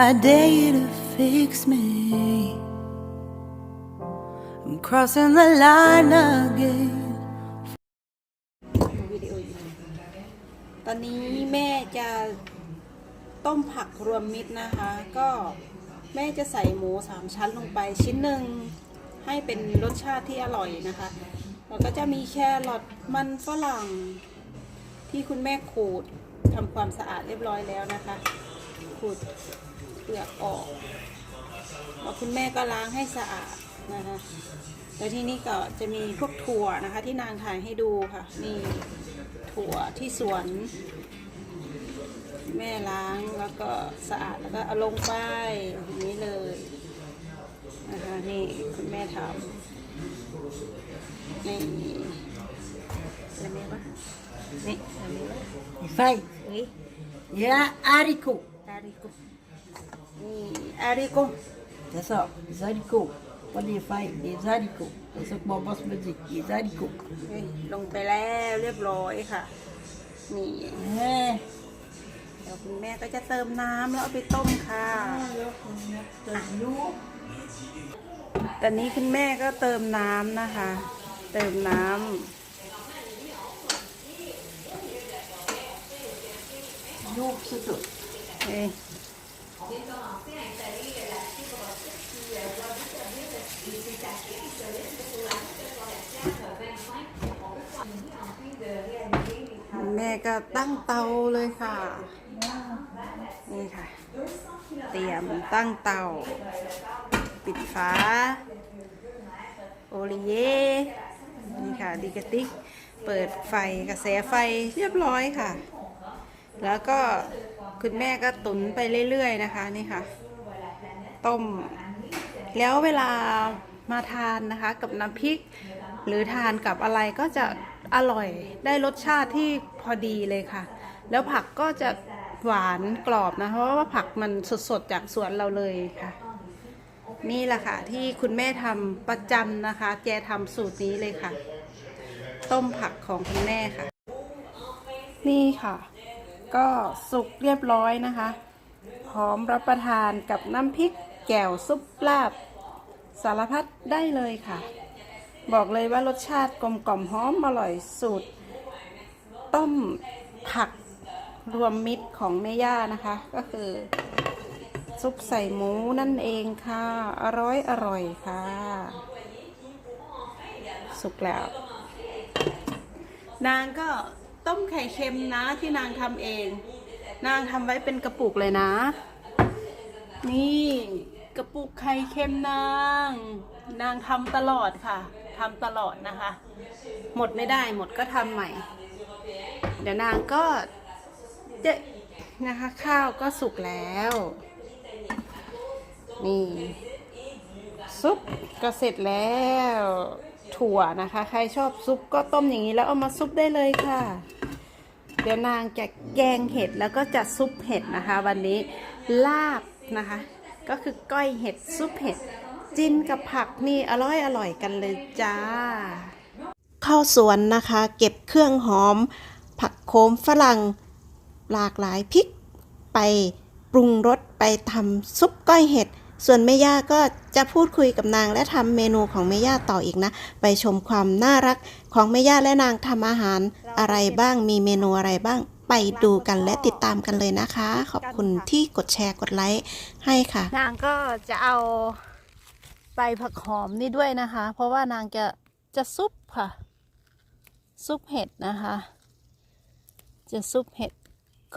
I dare you to fix me. I'm crossing the line again. วิดีโออยู่ตอนนี้แม่จะต้มผักรวมมิตรนะคะ ก็แม่จะใส่หมูสามชั้นลงไปชิ้นหนึ่งให้เป็นรสชาติที่อร่อยนะคะ แล้วก็จะมีแครอทมันฝรั่ง ที่คุณแม่ขูดทำความสะอาดเรียบร้อยแล้วนะคะ ขูด ลือกออกแล้วคุณแม่ก็ล้างให้สะอาดนะคะแล้วที่นี่ก็จะมีพวกถั่วนะคะ ที่นางถ่ายให้ดูค่ะ นี่ถั่วที่สวน แม่ล้างแล้วก็สะอาดแล้วก็เอาลงไปอย่างนี้เลยนะคะนี่คุณแม่ทำนี่อะไรแม่วะนี่อะไรวะ Fai, เฮ้ย ja, haricot. อาริโกนี่อาริโก C'est ça, les haricots. Pas des feuilles, des haricots. C'est ça que mon boss me dit, les haricots. เฮ้ยลงไปแล้วเรียบร้อยค่ะ นี่ Eh, เดี๋ยวคุณแม่ก็จะเติมน้ำแล้วเอาไปต้มค่ะ ตอนนี้คุณแม่ก็เติมน้ำนะคะ เติมน้ Jour, c'est tout. ำเอ้ยคุณแม่ ก็ตั้งเตาเลยค่ะ นี่ค่ะ เตรียมตั้งเตา ปิดฝาโอลิเย่นี่ค่ะดีกะติกเปิดไฟกระแสไฟเรียบร้อยค่ะ แล้วก็คุณแม่ก็ตุนไปเรื่อยๆนะคะนี่ค่ะ ต้ม แล้วเวลามาทานนะคะ กับน้ำพริก หรือทานกับอะไรก็จะ อร่อยได้รสชาติที่พอดีเลยค่ะ แล้วผักก็จะหวานกรอบนะเพราะว่าผักมันสดๆจากสวนเราเลยค่ะ นี่แหละค่ะ ที่คุณแม่ทำประจำนะคะแกทำสูตรนี้เลยค่ะ ต้มผักของคุณแม่ค่ะ นี่ค่ะ ก็สุกเรียบร้อยนะคะ พร้อมรับประทานกับน้ำพริกแจ่วซุปลาบ สารพัดได้เลยค่ะ บอกเลยว่ารสชาติกลมกล่อมหอมอร่อยสูตร ต้มผักรวมมิตรของแม่ย่านะคะ ก็คือ ซุปใส่หมูนั่นเองค่ะ อร่อยอร่อยค่ะ สุกแล้ว นางก็ต้มไข่เค็มนะที่นางทำเอง นางทำไว้เป็นกระปุกเลยนะ นี่กระปุกไข่เค็มนาง นางทำตลอดค่ะ ทำตลอดนะคะ หมดไม่ได้หมดก็ทำใหม่ เดี๋ยวนางก็จะนะคะข้าวก็สุกแล้ว นี่ซุปก็เสร็จแล้ว ถั่วนะคะ ใครชอบซุปก็ต้มอย่างนี้แล้วเอามาซุปได้เลยค่ะ เดี๋ยวนางจะแกงเห็ดแล้วก็จะซุปเห็ดนะคะ วันนี้ลาบนะคะ ก็คือก้อยเห็ดซุปเห็ด จิ้นกับผักนี่อร่อยอร่อยกันเลยจ้า เข้าสวนนะคะ เก็บเครื่องหอม ผักโขมฝรั่ง หลากหลายพริก ไปปรุงรสไปทำซุปก้อยเห็ด ส่วนแม่ย่าก็จะพูดคุยกับนางและทำเมนูของแม่ย่าต่ออีกนะ ไปชมความน่ารักของแม่ย่าและนางทำอาหารอะไรบ้างมีเมนูอะไรบ้างไปดูกันและติดตามกันเลยนะคะ ขอบคุณที่กดแชร์กดไลค์ให้ค่ะ นางก็จะเอา ใบผักหอมนี่ด้วยนะคะ เพราะว่านางจะจะซุปค่ะ ซุปเห็ดนะคะ จะซุปเห็ด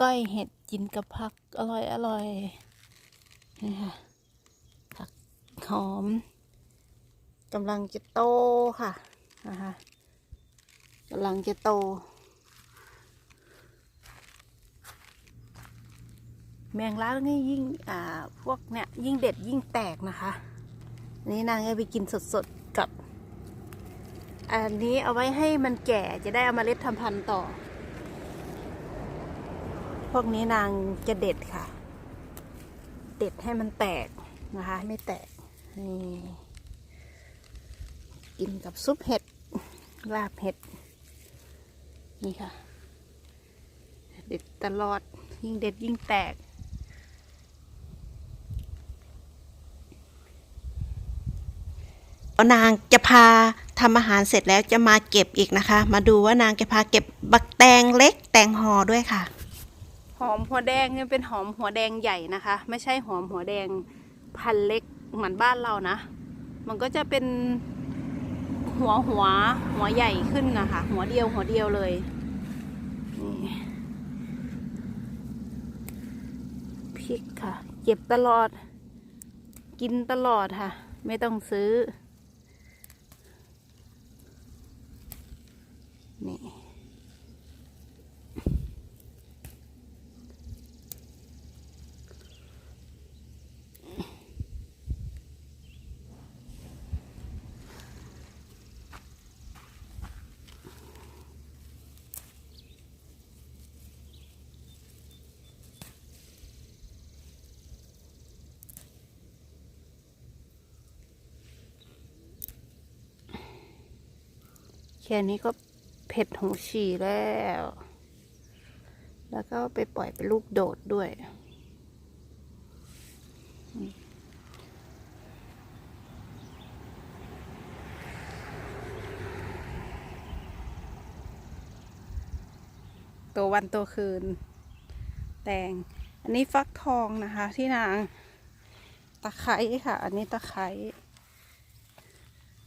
ก้อยเห็ดกินกับผักอร่อยอร่อยนี่ค่ะผักหอมกำลังจะโตค่ะนะคะกำลังจะโตแมงลักนี่ยิ่ง อ่า พวกเนี่ยยิ่งเด็ดยิ่งแตกนะคะ นี้นางจะไปกินสดๆกับ อันนี้เอาไว้ให้มันแก่จะได้เอามาเล็ดทำพันธุ์ต่อ พวกนี้นางจะเด็ดค่ะ เด็ดให้มันแตกนะคะ ไม่แตกนี่กินกับซุปเห็ดลาบเห็ด นี่ค่ะ เด็ดตลอดยิ่งเด็ดยิ่งแตก นางจะพาทำอาหารเสร็จแล้วจะมาเก็บอีกนะคะ มาดูว่านางจะพาเก็บบักแตงเล็กแตงหอด้วยค่ะ หอมหัวแดงเนี่ยเป็นหอมหัวแดงใหญ่นะคะ ไม่ใช่หอมหัวแดงพันเล็กเหมือนบ้านเรานะ มันก็จะเป็นหัวหัวหัวใหญ่ขึ้นนะคะ หัวเดียวหัวเดียวเลยนี่พริกค่ะ เก็บตลอด กินตลอดค่ะ ไม่ต้องซื้อ นี่ แค่นี้ก็เผ็ดหูฉี่แล้ว แล้วก็ไปปล่อยเป็นลูกโดดด้วย ตัววันตัวคืน แตง อันนี้ฟักทองนะคะที่นาง ตะไคร้ค่ะ อันนี้ตะไคร้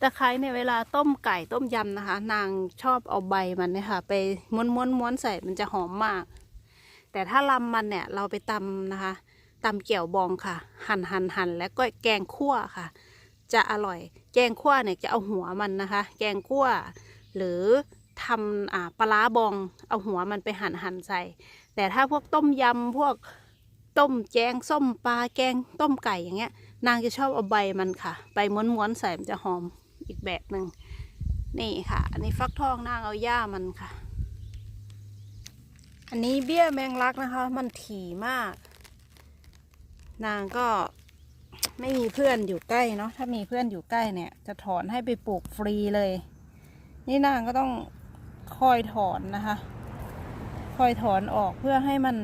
ตะไคร้เนี่ยเวลาต้มไก่ต้มยำนะคะ นางชอบเอาใบมันเนี่ยค่ะ ไปม้วนม้วนม้วนใส่มันจะหอมมาก แต่ถ้าลำมันเนี่ยเราไปตำนะคะตำเกี่ยวบองค่ะ หั่นหั่นหั่นแล้วก็แกงคั่วค่ะ จะอร่อย แกงคั่วเนี่ยจะเอาหัวมันนะคะ แกงคั่ว หรือทำอ่าปลาบอง เอาหัวมันไปหั่นหั่นใส่ แต่ถ้าพวกต้มยำพวกต้มแจงส้มปลาแกงต้มไก่อย่างเงี้ย นางจะชอบเอาใบมันค่ะ ใบม้วนๆใส่มันจะหอม อีกแบบหนึ่งนี่ค่ะ อันนี้ฟักทองนางเอาหญ้ามันค่ะ อันนี้เบี้ยแมงลักนะคะ มันถี่มาก นางก็ไม่มีเพื่อนอยู่ใกล้เนาะถ้ามีเพื่อนอยู่ใกล้เนี่ย จะถอนให้ไปปลูกฟรีเลย นี่นางก็ต้องคอยถอนนะคะ คอยถอนออกเพื่อให้มัน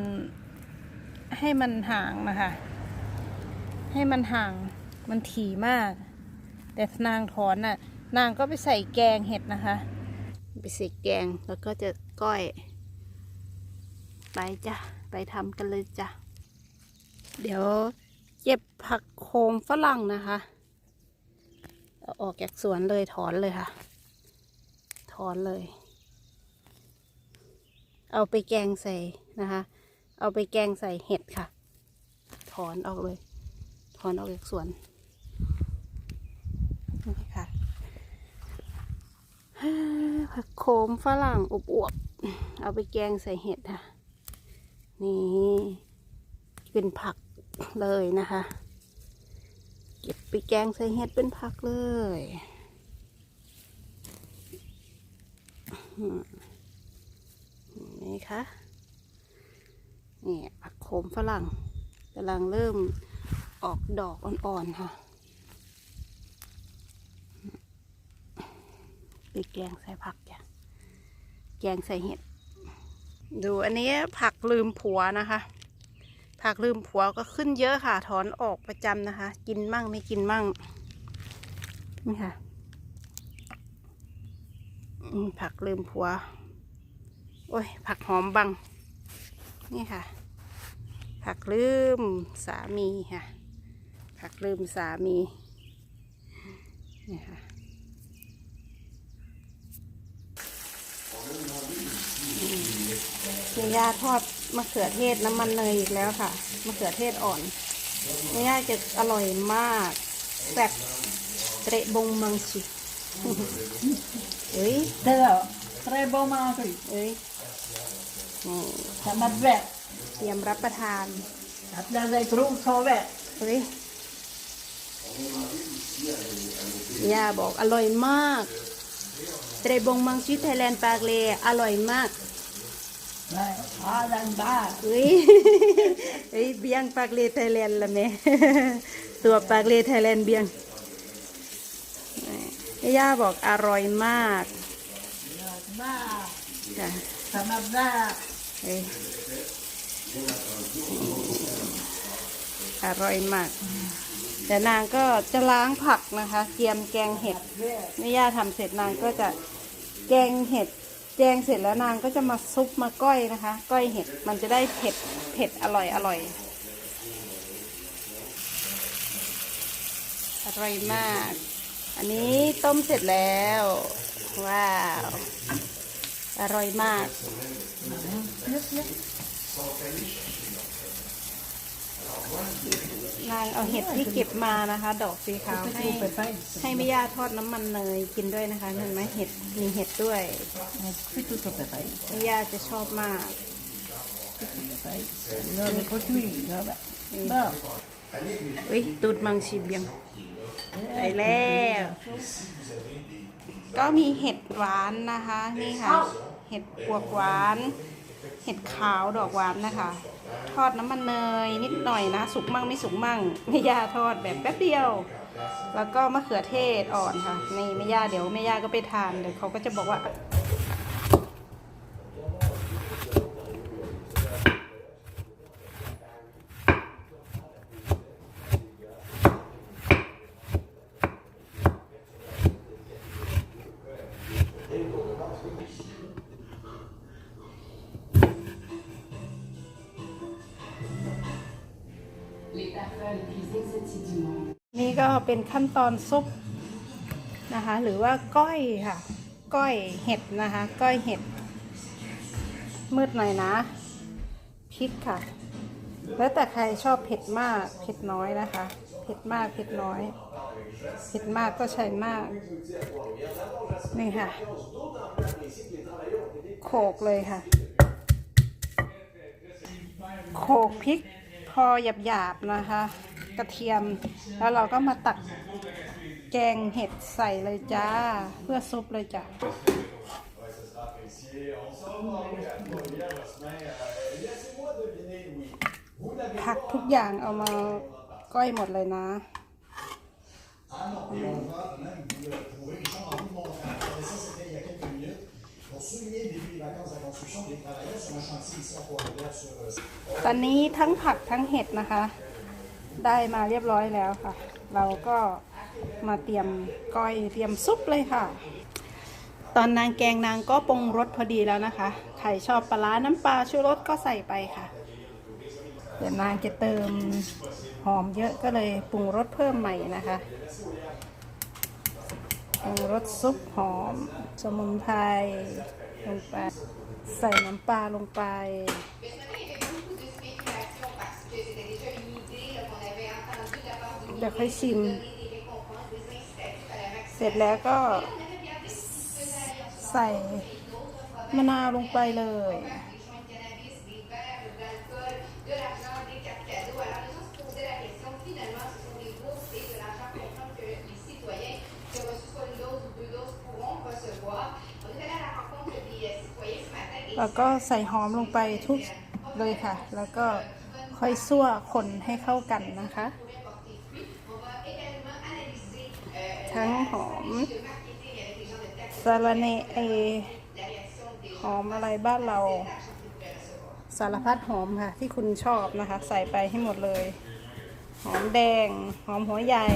ให้มันห่างนะคะ ให้มันห่างมันถี่มาก แต่นางถอนน่ะ นางก็ไปใส่แกงเห็ดนะคะ ไปใส่แกงแล้วก็จะก้อย ไปจ้ะ ไปทำกันเลยจ้ะ เดี๋ยวเก็บผักโขมฝรั่งนะคะเอาออกจากสวนเลยถอนเลยค่ะ ถอนเลย เอาไปแกงใส่นะคะ เอาไปแกงใส่เห็ดค่ะ ถอนออกเลย ถอนออกจากสวนค่ะ ผักโขมฝรั่งอวบๆเอาไปแกงใส่เห็ดค่ะ นี่ เป็นผักเลยนะคะ เก็บไปแกงใส่เห็ดเป็นผักเลยนี่ค่ะนี่ผักโขมฝรั่งกำลังเริ่มออกดอกอ่อนๆค่ะ ไปแกงใส่ผักจ้ะแกงใส่เห็ด ดูอันนี้ผักลืมผัวนะคะ ผักลืมผัวก็ขึ้นเยอะค่ะ ถอนออกประจำนะคะ กินมั่งไม่กินมั่ง นี่ค่ะผักลืมผัว โอ้ย ผักหอมบัง นี่ค่ะ ผักลืมสามีค่ะ ผักลืมสามี นี่ค่ะ เมย่าทอดมะเขือเทศน้ำมันเนยอีกแล้วค่ะมะเขือเทศอ่อนเมย่าจะอร่อยมากแซ่บเตะบงมังชิเอ้ย Tera, tre bom mangri. เอ้ยนี่ Sama vet. เตรียมรับประทาน Att när det är krog så vet. เฮ้ยย่าบอกอร่อยมากเตรบงมังชิไทยแลนด์ปากเลอร่อยมาก Nej, ja den där. เฮ้ยเฮ้ยเบียงปากเลไทยแลนด์ละแม่ตัวปากเลไทยแลนด์เบียงย่าบอกอร่อยมาก Där. จ้ะ Sama där. เฮ้ยอร่อยมากเดี๋ยวนางก็จะล้างผักนะคะ เตรียมแกงเห็ดแม่ย่าทำเสร็จนางก็จะแกงเห็ด แจงเสร็จแล้วนางก็จะมาซุปมาก้อยนะคะ ก้อยเห็ดมันจะได้เผ็ดเผ็ดอร่อยอร่อยอร่อยมาก อันนี้ต้มเสร็จแล้ว ว้าว อร่อยมากน นางเอาเห็ดที่เก็บมานะคะ ดอกสีขาวให้ให้แม่ย่าทอดน้ำมันเนยกินด้วยนะคะเห็นไหมเห็ดมีเห็ดด้วย Fais tout au pareil. แม่ย่าจะชอบมาก pareil. Là, on est pas cuit. Là, bah. Bon. เฮ้ยตูดมังชีบียงไปแล้ว ก็มีเห็ดหวานนะคะ นี่ค่ะ เห็ดปวกหวาน เห็ดขาวดอกหวานนะคะ ทอดน้ำมันเนยนิดหน่อยนะ สุกมั่งไม่สุกมั่งไม่ย่าทอดแบบแป๊บเดียว แล้วก็มะเขือเทศอ่อนค่ะนี่ไม่ย่าเดี๋ยวไม่ย่าก็ไปทานเดี๋ยวเขาก็จะบอกว่า เป็นขั้นตอนซุปนะคะ หรือว่าก้อยค่ะ ก้อยเห็ดนะคะ ก้อยเห็ด มืดหน่อยนะพริกค่ะ แล้วแต่ใครชอบเผ็ดมากเผ็ดน้อยนะคะ เผ็ดมากเผ็ดน้อย เผ็ดมากก็ใช้มาก นี่ค่ะ โขกเลยค่ะ โขกพริกพอหยาบๆนะคะ กระเทียม แล้วเราก็มาตักแกงเห็ดใส่เลยจ้า เพื่อซุปเลยจ้ะผักทุกอย่างเอามาก้อยหมดเลยนะตอนนี้ทั้งผักทั้งเห็ดนะคะ ได้มาเรียบร้อยแล้วค่ะ เราก็มาเตรียมก้อยเตรียมซุปเลยค่ะ ตอนนางแกงนางก็ปรุงรสพอดีแล้วนะคะใครชอบปลาร้าน้ำปลาชูรสก็ใส่ไปค่ะเดี๋ยวนางจะเติมหอมเยอะก็เลยปรุงรสเพิ่มใหม่นะคะปรุงรสซุปหอม สมุนไพรลงไป ใส่น้ำปลาลงไป ดี๋ยวค่อยชิม เสร็จแล้วก็ ใส่มะนาวลงไปเลย แล้วก็ใส่หอมลงไปทุกเลยค่ะ แล้วก็ค่อยซั่วคนให้เข้ากันนะคะ ทั้งหอมสาระเนเอหอมอะไรบ้านเรา สารพัดหอมค่ะ ที่คุณชอบนะคะ ใส่ไปให้หมดเลย หอมแดง หอมหัวใหญ่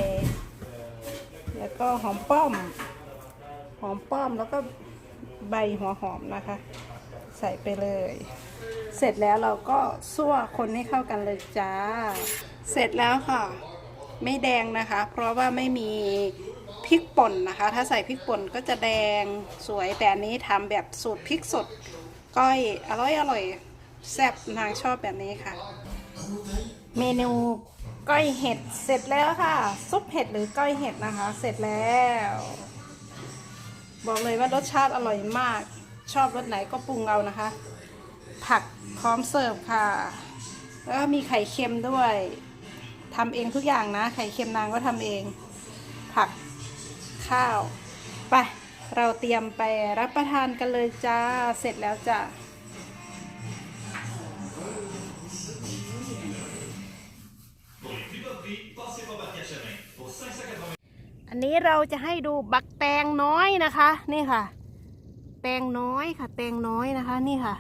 แล้วก็หอมป้อม หอมป้อมแล้วก็ใบหัวหอมนะคะ ใส่ไปเลย เสร็จแล้วเราก็ซั่วคนให้เข้ากันเลยจ้า เสร็จแล้วค่ะ ไม่แดงนะคะ เพราะว่าไม่มี พริกป่นนะคะ ถ้าใส่พริกป่นก็จะแดงสวยแต่อันนี้ทำแบบสูตรพริกสดก้อยอร่อยอร่อยแซ่บนางชอบแบบนี้ค่ะ เมนูก้อยเห็ดเสร็จแล้วค่ะ ซุปเห็ดหรือก้อยเห็ดนะคะ เสร็จแล้ว บอกเลยว่ารสชาติอร่อยมาก ชอบรสไหนก็ปรุงเอานะคะ ผักพร้อมเสิร์ฟค่ะ แล้วก็มีไข่เค็มด้วยทำเองทุกอย่างนะ ไข่เค็มนางก็ทำเอง ผัก ข้าว ไป เราเตรียมไปรับประทานกันเลยจ้า เสร็จแล้วจ้าอันนี้เราจะให้ดูบักแตงน้อยนะคะ นี่ค่ะ แตงน้อยค่ะ แตงน้อยนะคะ นี่ค่ะ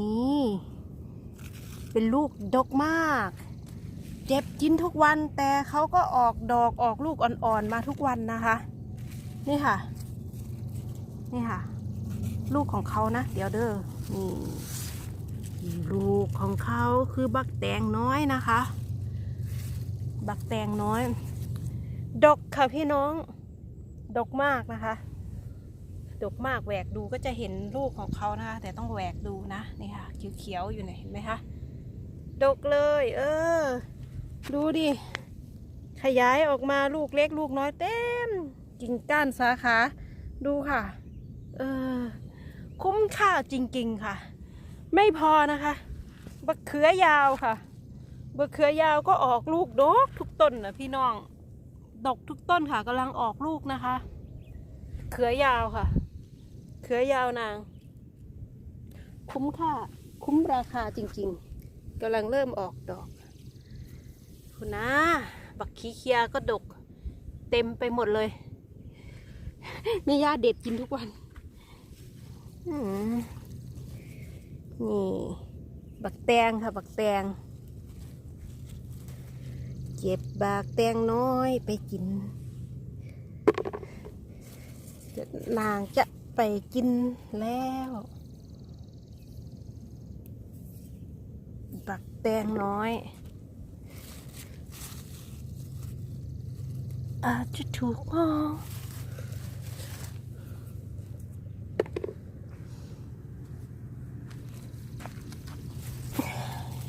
นี่ เป็นลูกดกมาก เจ็บกินทุกวันแต่เขาก็ออกดอกออกลูกอ่อนๆมาทุกวันนะคะ นี่ค่ะ นี่ค่ะ ลูกของเขานะ เดี๋ยวเด้อนี่ลูกของเขาคือบักแตงน้อยนะคะ บักแตงน้อย ดกค่ะพี่น้อง ดกมากนะคะ ดกมากแหวกดูก็จะเห็นลูกของเขานะคะ แต่ต้องแหวกดูนะนี่ค่ะเขียวๆอยู่ไหนยเห็นไหมคะดกเลย เออ ดูดิ ขยายออกมาลูกเล็กลูกน้อยเต็ม กิ่งก้านสาขา ดูค่ะ เออ คุ้มค่าจริง ๆ ค่ะ ไม่พอนะคะ บักเขือยาวค่ะ บักเขือยาวก็ออกลูกดกทุกต้นนะพี่น้อง ดกทุกต้นค่ะกำลังออกลูกนะคะ เขือยาวค่ะ เขือยาวนาง คุ้มค่า คุ้มราคาจริง ๆกำลังเริ่มออกดอก คุณนะบักขี้เคียก็ดก เต็มไปหมดเลยแม่ย่าเด็ดกินทุกวันนี่ บักแตงค่ะ บักแตงเก็บบักแตงน้อยไปกินนางจะไปกินแล้ว บักแตงน้อย อาจจะถูกมอง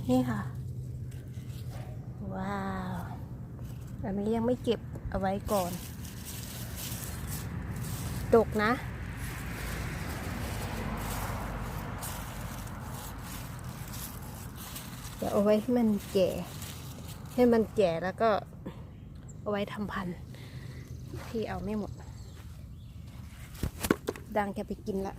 นี่ค่ะ ว้าว อันนี้ยังไม่เก็บเอาไว้ก่อนดกนะ เดี๋ยวเอาไว้ให้มันแก่ ให้มันแก่แล้วก็เอาไว้ทำพันธุ์ พี่เอาไม่หมด ดังแกไปกินละ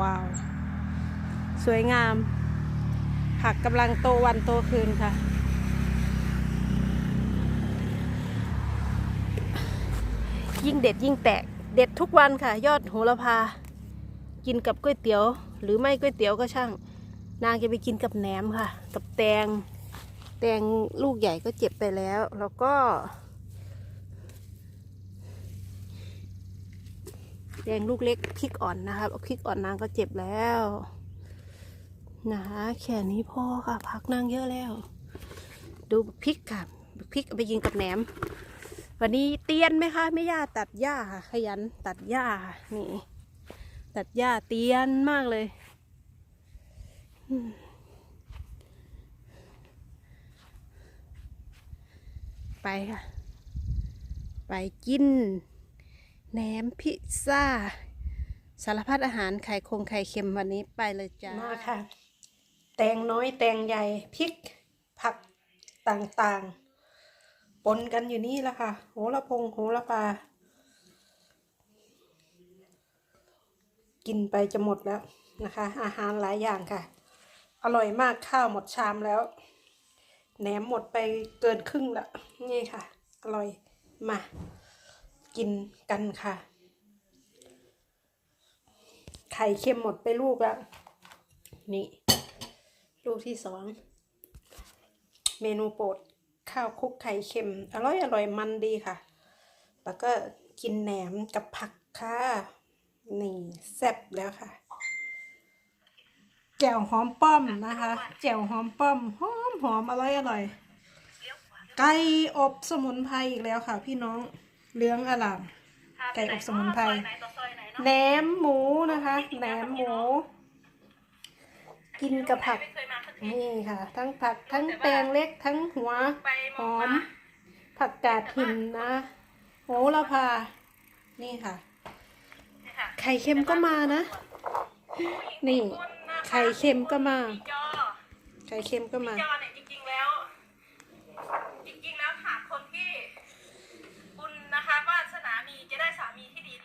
ว้าว สวยงาม ผักกำลังโตวันโตคืนค่ะ ยิ่งเด็ดยิ่งแตก เด็ดทุกวันค่ะ ยอดโหระพา กินกับก๋วยเตี๋ยว หรือไม่ก๋วยเตี๋ยวก็ช่าง นางจะไปกินกับแหนมค่ะ กับแตง แตงลูกใหญ่ก็เจ็บไปแล้ว แล้วก็ แตงลูกเล็กพริกอ่อนนะคะพริกอ่อนนางก็เจ็บแล้วนะคะแค่นี้พ่อค่ะ พักนางเยอะแล้ว ดูพริกค่ะพริกเอาไปยิงกับแหนม วันนี้เตียนไหมคะไม่ย่าตัดหญ้าค่ะ ขยันตัดหญ้าค่ะนี่ ตัดหญ้าเตียนมากเลยไปค่ะ ไปกินแหนมพิซซ่า สารพัดอาหารไข่คงไข่เค็มวันนี้ไปเลยจ้ามาค่ะ แตงน้อยแตงใหญ่พริกผักต่างๆ ปนกันอยู่นี่แหละค่ะ โหระพงโหระปลา กินไปจะหมดแล้วนะคะ อาหารหลายอย่างค่ะ อร่อยมากข้าวหมดชามแล้ว แหนมหมดไปเกินครึ่งละ นี่ค่ะ อร่อย มา กินกันค่ะ ไข่เค็มหมดไปลูกแล้วนี่ ลูกที่สอง เมนูโปรด ข้าวคลุกไข่เค็ม อร่อยอร่อยมันดีค่ะ แล้วก็กินแหนมกับผักค่ะนี่แซ่บแล้วค่ะแจ่วหอมป้อมนะคะแจ่วหอมป้อมหอมหอมอร่อยอร่อยไก่อบสมุนไพรอีกแล้วค่ะ พี่น้องเหลืองอลามไก่อบสมุนไพรแหนมหมูนะคะแหนมหมู กินกับผัก นี่ค่ะ ทั้งผักทั้งแตงเล็กทั้งหัวหอม ผักกาดหินนะโหระพา นี่ค่ะ ไข่เค็มก็มานะ นี่ ไข่เค็มก็มา ไข่เค็มก็มาจอไหน